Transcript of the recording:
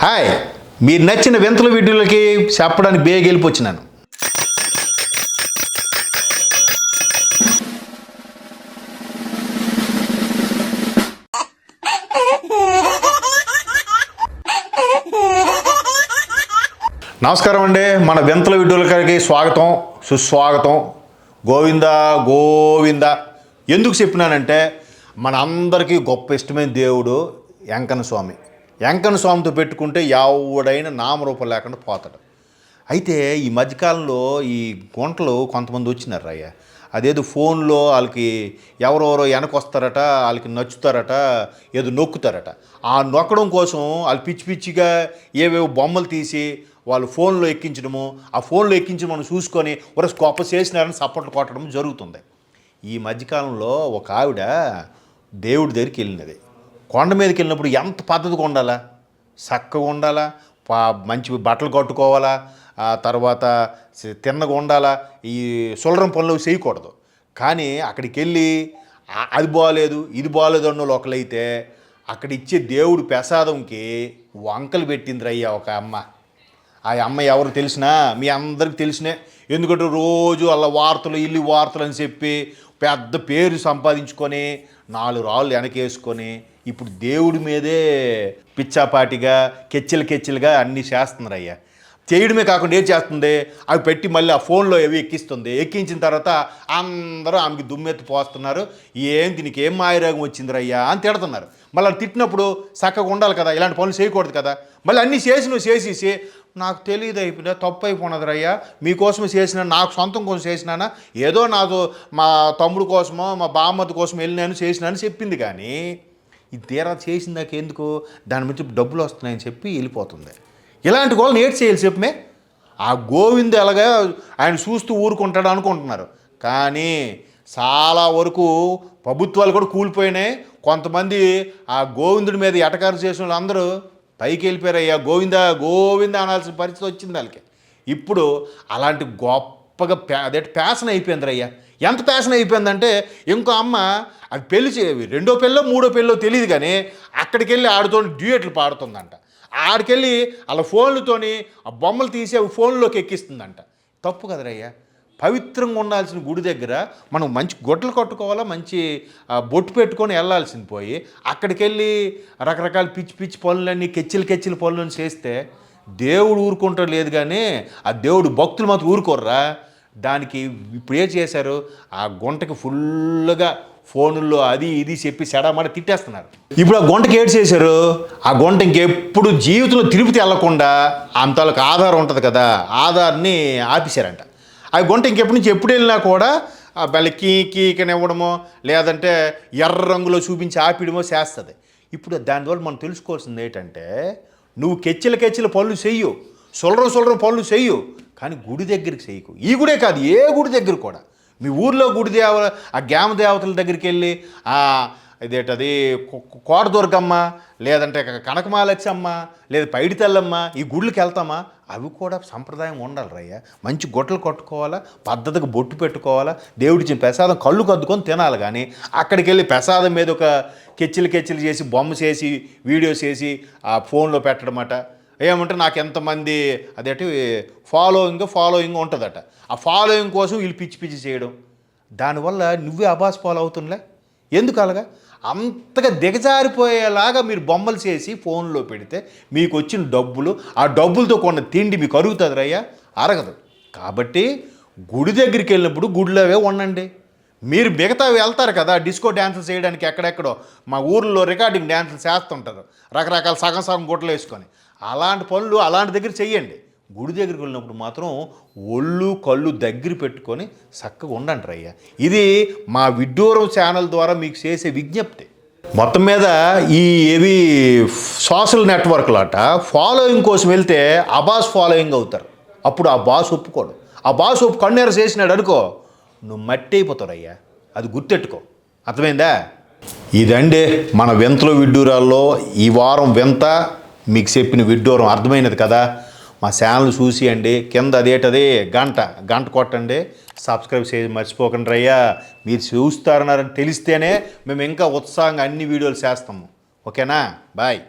Hi మీరు నచ్చిన వింతల వీడియోలకి చెప్పడానికి బేగ వెళ్ళిపోచ్చినాను. నమస్కారం అండి మన వింతల వీడియోలకి స్వాగతం సుస్వాగతం. గోవింద గోవింద. ఎందుకు చెప్పినానంటే మన అందరికీ గొప్ప ఇష్టమైన దేవుడు వెంకన్న స్వామి. వెంకన్న స్వామితో పెట్టుకుంటే ఎవడైనా నామరూపం లేకుండా పోతాడు. అయితే ఈ మధ్యకాలంలో ఈ గుంటలు కొంతమంది వచ్చినారు అయ్యా. అదేదో ఫోన్లో వాళ్ళకి ఎవరెవరో వెనకొస్తారట వాళ్ళకి నచ్చుతారట ఏదో నొక్కుతారట. ఆ నొక్కడం కోసం వాళ్ళు పిచ్చి పిచ్చిగా ఏవేవో బొమ్మలు తీసి వాళ్ళు ఫోన్లో ఎక్కించడము ఆ ఫోన్లో ఎక్కించి మనం చూసుకొని ఒక గొప్ప చేసినారని సపోర్ట్లు కొట్టడం జరుగుతుంది. ఈ మధ్యకాలంలో ఒక ఆవిడ దేవుడి దగ్గరికి వెళ్ళినది. కొండ మీదకి వెళ్ళినప్పుడు ఎంత పద్ధతిగా ఉండాలా? చక్కగా ఉండాలా? పా మంచి బట్టలు కట్టుకోవాలా? ఆ తర్వాత తిన్నగా ఉండాలా? ఈ సులరం పనులు చేయకూడదు. కానీ అక్కడికి వెళ్ళి అది బాగాలేదు ఇది బాగాలేదు అన్న ఒకలైతే అక్కడ ఇచ్చే దేవుడు ప్రసాదంకి వంకలు పెట్టింది అయ్యా ఒక అమ్మ. ఆ అమ్మ ఎవరు తెలిసినా మీ అందరికి తెలిసినే ఎందుకంటే రోజు అలా వార్తలు ఇల్లు వార్తలు అని చెప్పి పెద్ద పేరు సంపాదించుకొని నాలుగు రాళ్ళు వెనకేసుకొని ఇప్పుడు దేవుడి మీదే పిచ్చాపాటిగా కెచ్చిలు కెచ్చిలుగా అన్నీ చేస్తున్నారు అయ్యా చేయడమే కాకుండా ఏం చేస్తుంది? అవి పెట్టి మళ్ళీ ఆ ఫోన్లో ఏవి ఎక్కిస్తుంది. ఎక్కించిన తర్వాత అందరూ ఆమెకి దుమ్మెత్తి పోస్తున్నారు. ఏం దీనికి ఏం మాయరోగం వచ్చిందిరయ్యా అని తిడుతున్నారు. మళ్ళీ అది తిట్టినప్పుడు చక్కగా ఉండాలి కదా ఇలాంటి పనులు చేయకూడదు కదా. మళ్ళీ అన్నీ చేసి నువ్వు చేసేసి నాకు తెలియదు అయిపోయినా తప్పు అయిపోయినది రయ్యా మీకోసం చేసిన నాకు సొంతం కోసం చేసినానా? ఏదో నాకు మా తమ్ముడు కోసమో మా బామ్మది కోసం వెళ్ళినాను చేసినాను చెప్పింది కానీ ఇది తీరా చేసిందాక ఎందుకు? దాని నుంచి డబ్బులు వస్తున్నాయని చెప్పి వెళ్ళిపోతుంది. ఇలాంటి వాళ్ళని ఏడ్ చేయాలి చెప్పమే. ఆ గోవింద్ ఎలాగా ఆయన చూస్తూ ఊరుకుంటాడు అనుకుంటున్నారు. కానీ చాలా వరకు ప్రభుత్వాలు కూడా కూలిపోయినాయి. కొంతమంది ఆ గోవిందుడి మీద ఎటకారు చేసిన వాళ్ళందరూ పైకి వెళ్ళిపోయారు అయ్యా గోవింద గోవింద అనాల్సిన పరిస్థితి వచ్చింది వాళ్ళకి. ఇప్పుడు అలాంటి గొప్పగా ప్యా అదే ప్యాషన్ అయిపోయింది అయ్యా. ఎంత ప్యాషన్ అయిపోయిందంటే ఇంకో అమ్మ అది పెళ్ళి చే రెండో పెళ్ళో మూడో పెళ్ళో తెలియదు కానీ అక్కడికి వెళ్ళి ఆడుతో డ్యూయట్లు పాడుతుందంట. ఆడికెళ్ళి అలా ఫోన్లతోని ఆ బొమ్మలు తీసి అవి ఫోన్లోకి ఎక్కిస్తుందంట. తప్పు కదరయ్యా పవిత్రంగా ఉండాల్సిన గుడి దగ్గర మనం మంచి గొడ్డలు కట్టుకోవాలా మంచి బొట్టు పెట్టుకొని వెళ్ళాల్సింది పోయి అక్కడికి వెళ్ళి రకరకాల పిచ్చి పిచ్చి పనులన్నీ కెచ్చిలు కెచ్చిలు పనులను చేస్తే దేవుడు ఊరుకుంటాడు లేదు కానీ ఆ దేవుడు భక్తులు మాత్రం ఊరుకోర్రా. దానికి ఇప్పుడు ఏం చేశారు? ఆ గుంటకి ఫుల్గా ఫోనుల్లో అది ఇది చెప్పి సెడమడ తిట్టేస్తున్నారు. ఇప్పుడు ఆ గుంటకి ఏడు చేశారు? ఆ గుంట ఇంకెప్పుడు జీవితంలో తిరుపతి వెళ్ళకుండా అంతలకు ఆధారం ఉంటుంది కదా ఆధార్ని ఆపేశారంట. ఆ గుంట ఇంకెప్పటి నుంచి ఎప్పుడు వెళ్ళినా కూడా ఆ బెల్ల కీ కీకనివ్వడమో లేదంటే ఎర్ర రంగులో చూపించి ఆపిడమో చేస్తుంది. ఇప్పుడు దానివల్ల మనం తెలుసుకోవాల్సింది ఏంటంటే నువ్వు కెచ్చిల కెచ్చిల పనులు చెయ్యు. సొలరం సొలరం పనులు చెయ్యు. కానీ గుడి దగ్గరికి చేయకు ఈ గుడే కాదు ఏ గుడి దగ్గర కూడా. మీ ఊర్లో గుడి దేవ ఆ గ్యామ దేవతల దగ్గరికి వెళ్ళి ఆ ఇదేటది? కో- లేదంటే క- లేదా పైడితల్లమ్మ ఈ గుళ్ళకి వెళ్తామా? అవి కూడా సంప్రదాయం ఉండాలి రయ్య మంచి గొట్టలు కట్టుకోవాలా పద్ధతికి బొట్టు పెట్టుకోవాలా దేవుడిచ్చిన ప్రసాదం కళ్ళు కద్దుకొని తినాలి కానీ అక్కడికి వెళ్ళి ప్రసాదం మీద ఒక కెచ్చిలు కెచ్చిలు చేసి బొమ్మ చేసి వీడియోస్ చేసి ఆ ఫోన్లో పెట్టడమట. ఏమంటే నాకు ఎంతమంది అదేంటి ఫాలోయింగ్ ఫాలోయింగ్ ఉంటుందట. ఆ ఫాలోయింగ్ కోసం వీళ్ళు పిచ్చి పిచ్చి చేయడం. దానివల్ల నువ్వే అబాస్ ఫాలో అవుతుందిలే ఎందుకు అలాగా? అంతగా దిగజారిపోయేలాగా మీరు బొమ్మలు చేసి ఫోన్లో పెడితే మీకు వచ్చిన డబ్బులు ఆ డబ్బులతో కొన్న తిండి మీకు అరుగుతుంది రయ్యా అరగదు. కాబట్టి గుడి దగ్గరికి వెళ్ళినప్పుడు గుడిలోవే ఉండండి. మీరు మిగతా వెళ్తారు కదా డిస్కో డ్యాన్సులు చేయడానికి ఎక్కడెక్కడో. మా ఊర్లో రికార్డింగ్ డ్యాన్సులు చేస్తుంటారు. రకరకాల సగం సగం గుడ్లు వేసుకొని. అలాంటి పనులు అలాంటి దగ్గర చెయ్యండి. గుడి దగ్గరికి వెళ్ళినప్పుడు మాత్రం ఒళ్ళు కళ్ళు దగ్గర పెట్టుకొని చక్కగా ఉండండి రయ్య. ఇది మా విడ్డూరం ఛానల్ ద్వారా మీకు చేసే విజ్ఞప్తి. మొత్తం మీద ఈ ఏవి సోషల్ నెట్వర్క్లు ఫాలోయింగ్ కోసం వెళ్తే అబాస్ ఫాలోయింగ్ అవుతారు. అప్పుడు ఆ బాస్ ఒప్పుకోడు. ఆ బాస్ ఒప్పు కన్నేర చేసినాడు అనుకో నువ్వు మట్టి అయిపోతావు అయ్యా అది గుర్తెట్టుకో. అర్థమైందా? ఇదండి మన వింతలు విడ్డూరాల్లో ఈ వారం వింత మీకు చెప్పిన విడ్డూరం. అర్థమైనది కదా? మా ఛానల్ చూసి అండి కింద అదేటది గంట గంట కొట్టండి. సబ్స్క్రైబ్ చేసి మర్చిపోకండి రయ్యా. మీరు చూస్తారన్నారని తెలిస్తేనే మేము ఇంకా ఉత్సాహంగా అన్ని వీడియోలు చేస్తాము. ఓకేనా? బాయ్.